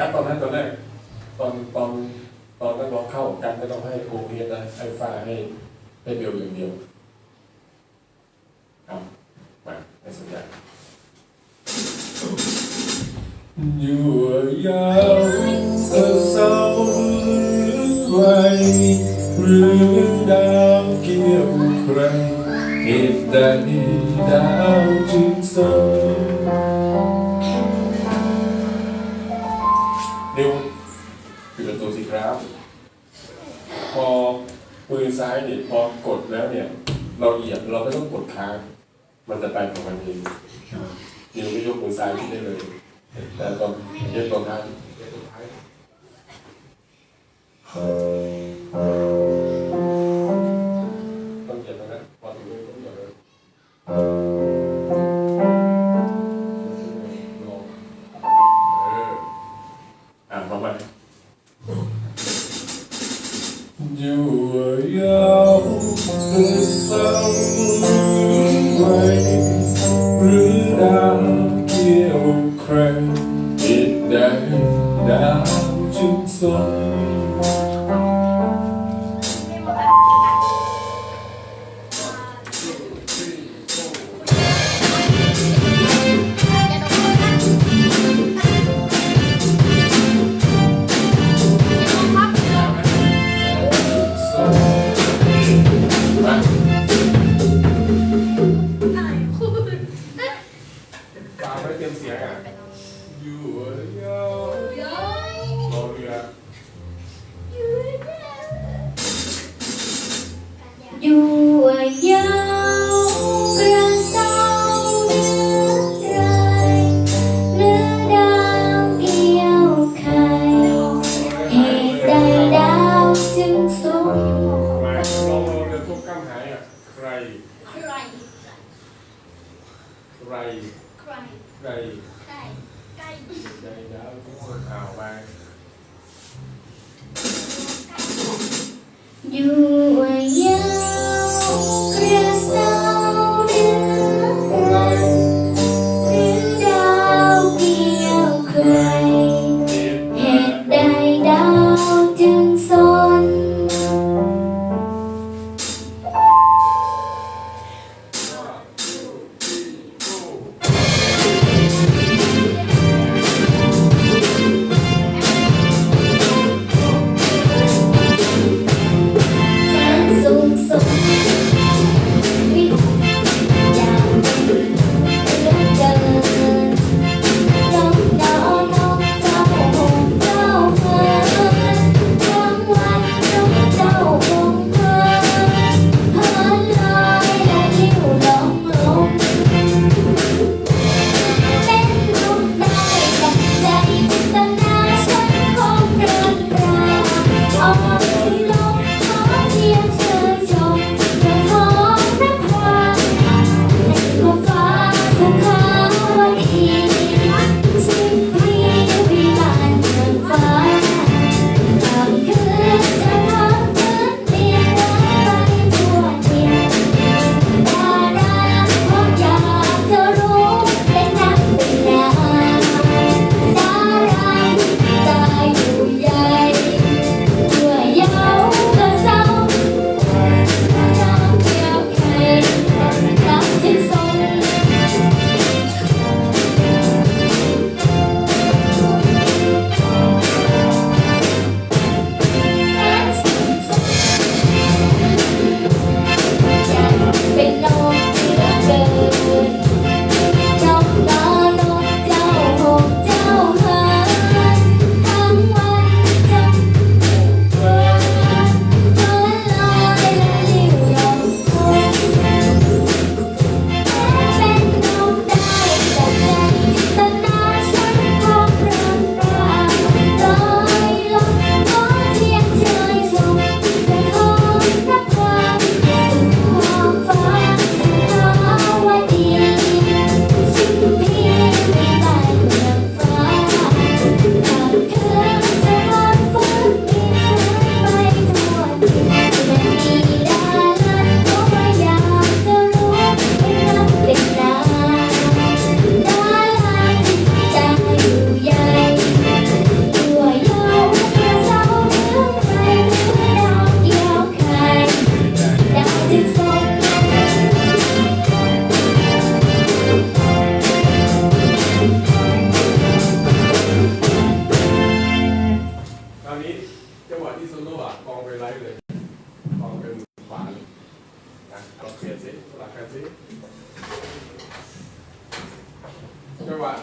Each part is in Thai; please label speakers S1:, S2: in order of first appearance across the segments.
S1: การตอนนั้นตอนแรกตอนตอนตอนนักร้องเข้ากันไม่ต้องให้โอเนะให้ฟ้าให้ให้เบลอย่างเดียวครับมาให้สัญญาอยู่ยาวเศร้าไว้หรือดาวเกี่ยวใครเหตุใดดาวจึงส่อ อมือซ้ายเนี่ยพอกดแล้วเนี่ย เราเหยียบเราไม่ต้องกดค้าง มันจะไปของมันเองนิวไม่ยกมือซ้ายขึ้นได้เลย แต่ตอนเหยียบตอนท้า ยวใคร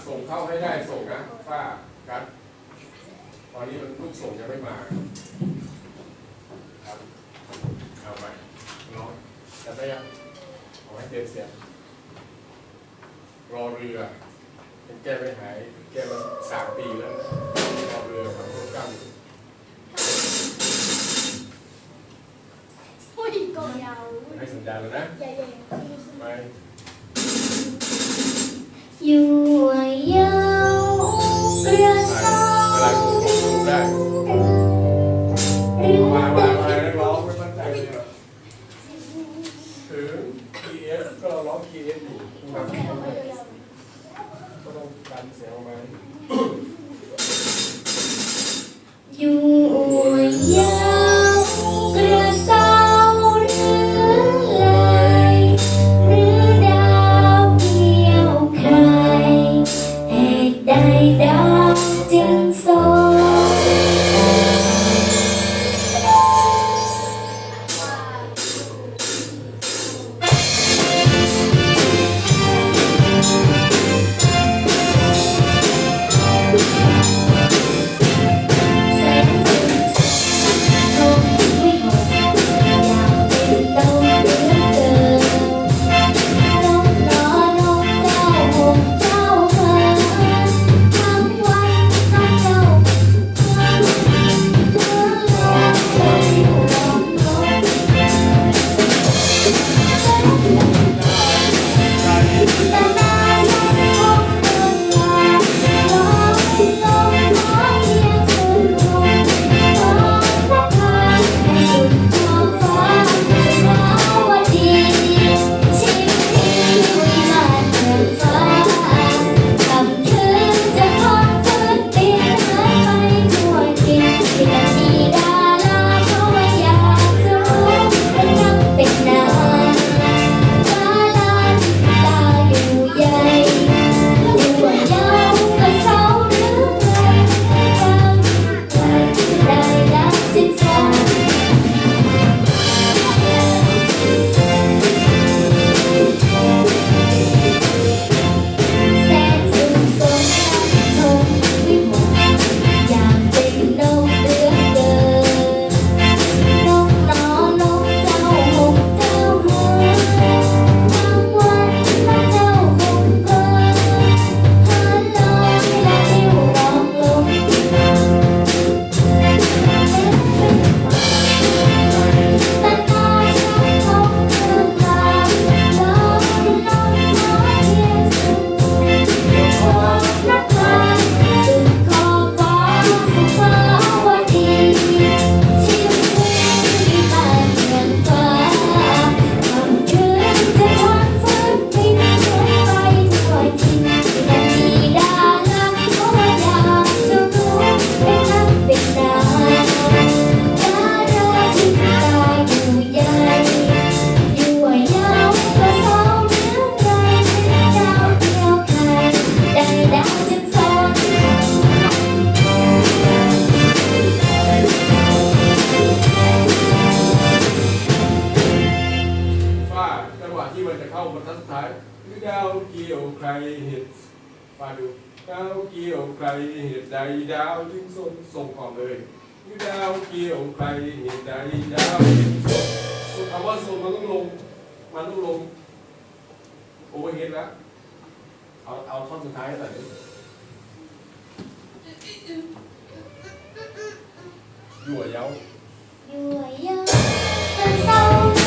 S1: ส่งเข้าให้ได้ส่งนะฝ้ากัดตอนนี้มันลูกส่งยังไม่มาครับเอาไปน้องจะได้ยังเอาให้เต็มเสียงรอเรือเป็นแก้ไม่หายแก้มาสามปีแล้วรอเรือครับรวกกั้ม
S2: อุ้ยกองยาว
S1: ให้สัญญาแล้วนะไป
S2: อยู่ยาวเรือสา
S1: วมมามา
S2: แล้วร้ไม่สนใจเลยถึง E F ก็ร้อง E F อะ บรรทัดท้ายหรือดาวเกี่
S1: ยวใครเหตุมาดูดาวเกี่ยวใครเหตุใดดาวจึงส่งส่งออกเลยหรือดาวเกี่ยวใครเหตุใดดาวจึงส่งคำว่าส่งมันต้องลงมันต้องลงโอเวอดแล้วเอาเอาท่อนสุดท้ายหน่
S2: อยยั่วเย้ายั่วเย้า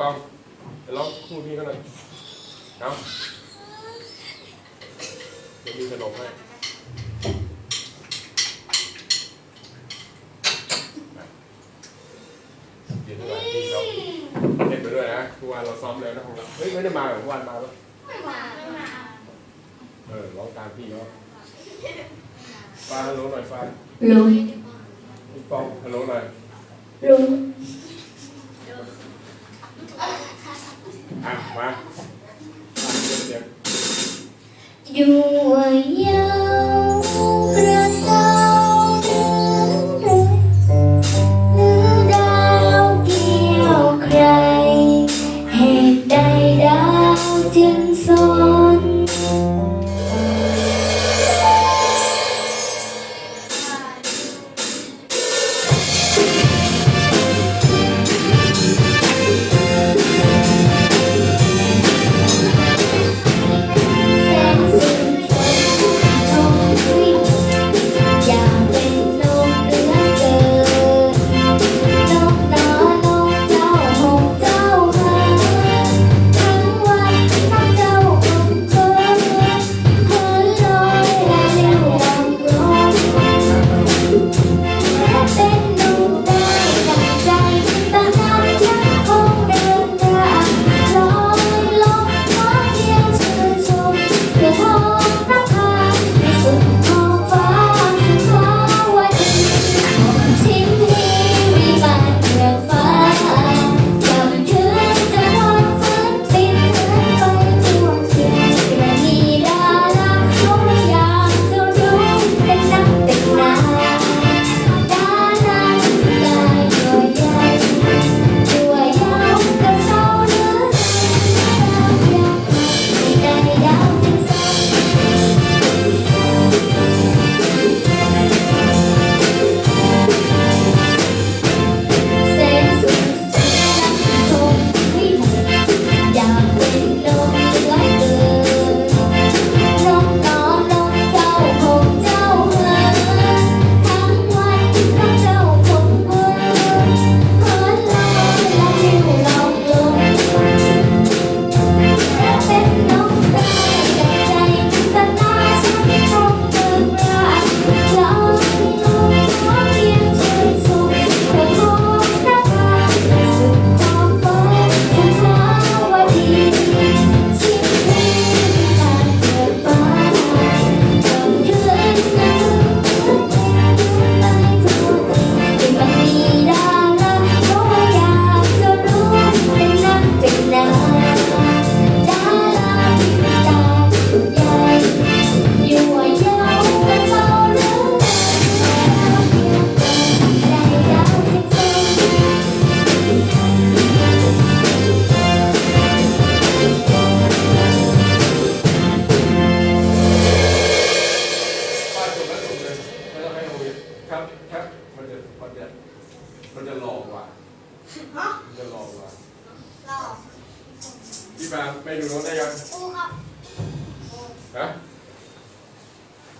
S2: ต้อง
S1: แล้ว
S2: คู่พี่ก็หน่อยครับเดี๋ยว
S1: มีขนมให้เดี๋
S2: ยวท่าไหร่ที่เร
S1: เล่นไปด้วยนะทุกวันเราซ้อมแล้วนะของเราเฮ้ยไม่ได้มาทุกวันมาปะ
S2: ไม่มาไม่มา
S1: เออร้องตามพี่เนาะฟ้าฮัลโหลหน่อยฟ้า
S2: ลุง
S1: พี่ฟองฮัลโหลหน่อย
S2: ลุง
S1: อ่ะมา
S2: อยู่ว่ายัง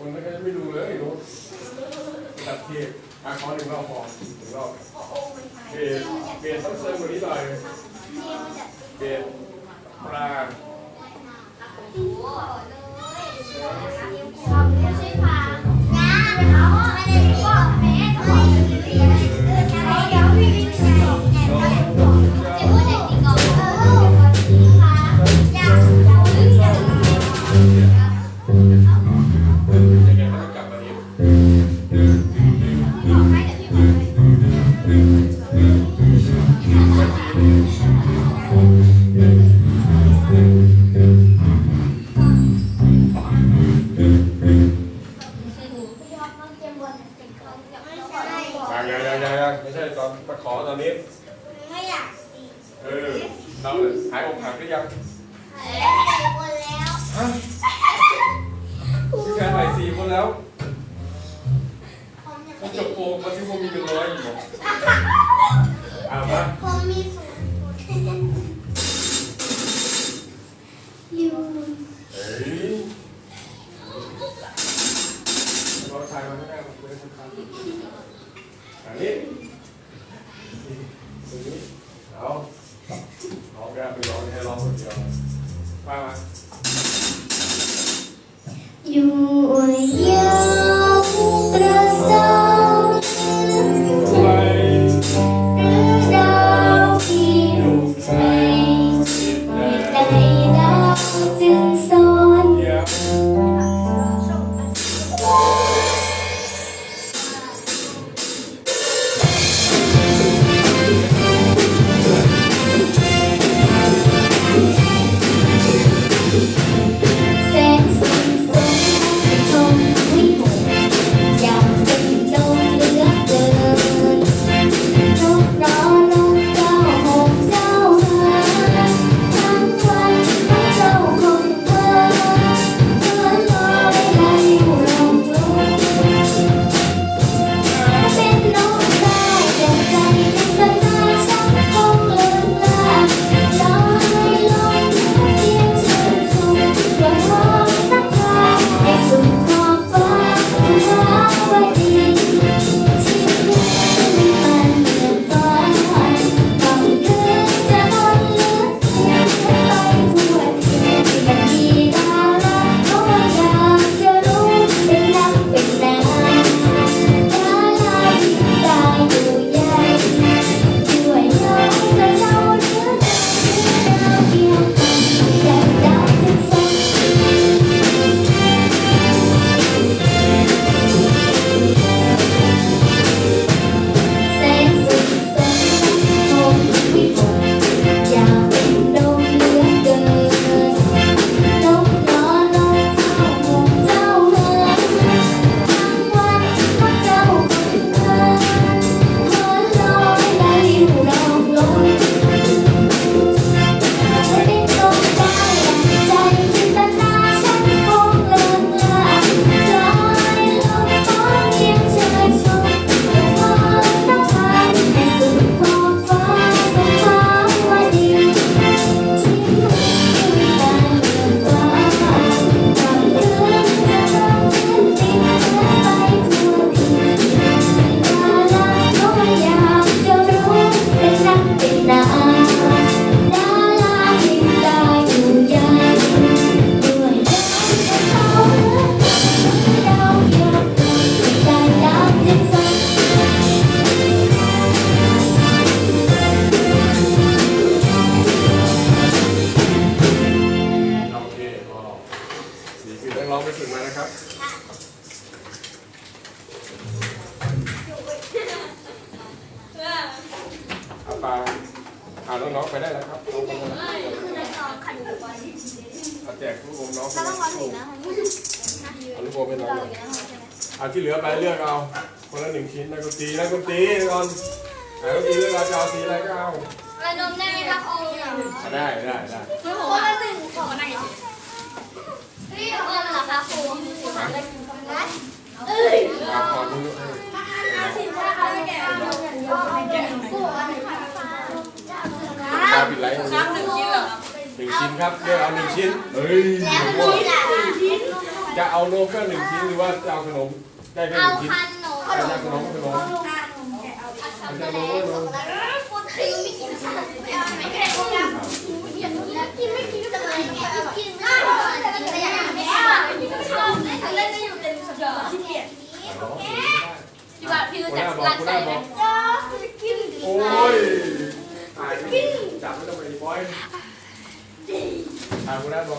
S2: คนก็จะไม่ดูเลยรู้ตัดเทปอา
S1: คอหนึ่ง
S2: ร
S1: อบพอหนึ่งรอบเบสเบสต้องเติมกว่านี้หน่อยเบสปลา
S2: ไม่ใช่ปลาน้ำเขาไม่ได้ก็แม่ก็ไม่ได้เดี๋ยวพี่ Amém. ถึงมาแล้ว
S1: ครับ เอาปลาเอาน้
S2: อ
S1: งๆไปได้แล้วครับน้องไปได้แล้วเอาแจกลูกอมน้อง
S3: ไปแล้ว
S1: เอาลูกอมไงน้อง
S3: เล
S1: นเอาที่เหลือไปเลือกเอา คนละหนึ่งชิ้นนะก็ตีนะก็ตีก่อนนะก็ตีเลือกเอาจะเอาสีอะไรก็เอา
S3: ระดมได้ไหมครัองค์
S1: ได้ได้ได้
S3: คนละหนึ่งขออะไร เอคะครูเอ้ย
S1: เอาก่อนลูกให้
S3: สิบห้าอะไรแก่กูอันไหนคะ
S1: ตาปิดไลท์หนึ่ง
S4: น้ำหนึ่งชิ้นเหรอครับ
S1: ชิ้นครับเลือกเอาหนึ่งชิ้นเฮ้ย
S3: แล้วมันนี่แหละ
S1: จะเอาโนมก็หนึ่งชิ้นหรือว่าจะเอาขนมได้แค่หนึ่งชิ้น
S3: คันหนู
S1: เอาจากขนมขนม
S3: ทำได้แล้วคนใครไม่กินข้าวไม่กินไม่กินก็เลยกินไม่ได้ เล่นไม่อยู่เป็นสุดยอดที่เกียด
S4: พี่ว่าพี่รู้
S1: หัวห
S4: จัก
S1: น้าบอก
S4: ร้าน
S1: หัวห
S4: ใส่
S1: น้า
S4: ไห
S1: บ
S4: ม
S1: อก
S3: จะกินดี
S1: โอ้ยตายจับไม่ต้องไปบอยอ่าหัวหน้าบอก